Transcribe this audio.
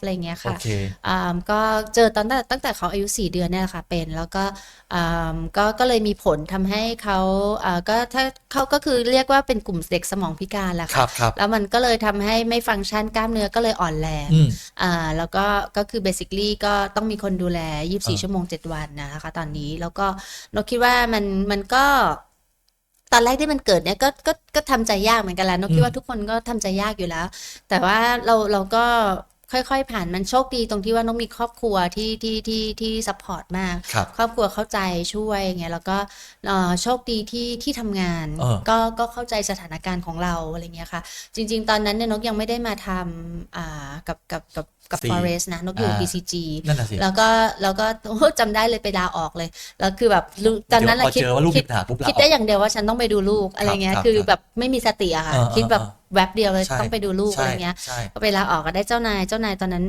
อะไรเงี้ยโอค่ะเคอ่าก็เจอตอนตั้งแต่ตั้งแต่เขาอายุ 4 เดือนเนี่ยแหละค่ะเป็น แล้วก็อ่าก็ก็เลยมีผลทำให้เขาอ่าก็ถ้าเขาก็คือเรียกว่าเป็นกลุ่มเด็กสมองพิการแหละครัค่ะบครับแล้วมันก็เลยทำให้ไม่ฟังก์ชันกล้ามเนื้อก็เลยอ่อนแรงอืมอ่าแล้วก็ก็คือ basically ก็ต้องมีคนดูแลอ่า24 ชั่วโมง 7 วันนะคะตอนนี้แล้วก็นกคิดว่ามันมันก็ตอนแรกที่มันเกิดเนี่ยก็ก็ก็ทำใจยากเหมือนกันแหละนกคิดว่าทุกคนก็ทำใจยากอยู่แล้ว แต่ว่าเราเราก็ ค่อยๆ ผ่านมันโชคดีตรงที่ว่านกมีครอบครัวที่ที่ที่ที่ซัพพอร์ตมาก ครับครอบครัวเข้าใจช่วยอย่างเงี้ยแล้วก็เอ่อโชคดีที่ที่ทำงานเออก็ก็เข้าใจสถานการณ์ของเราอะไรเงี้ยค่ะ จริง ๆ ตอนนั้นเนี่ยนกยังไม่ได้มาทำอ่ากับกับกับกับ Steve Forest นะนกอยู่อ่า BCG นั่นน่ะสิแล้วก็แล้วก็โอ้โหจำได้เลยไปลาออกเลย แล้วคือแบบรู้ตอนนั้นเดี๋ยวพอคิดเจอว่าลูกคิมีปัญหาปุ๊บลาออกคิดได้อย่างเดียวว่าฉันต้องไปดูลูกอะไรเงี้ยครับคือครับแบบไม่มีสติอะค่ะเออเออคิดแบบเออ แวบเดียวเลยใช่ต้องไปดูลูกใช่อะไรเงี้ยใช่ก็ไปลาออกก็ได้เจ้านายเจ้านายตอนนั้น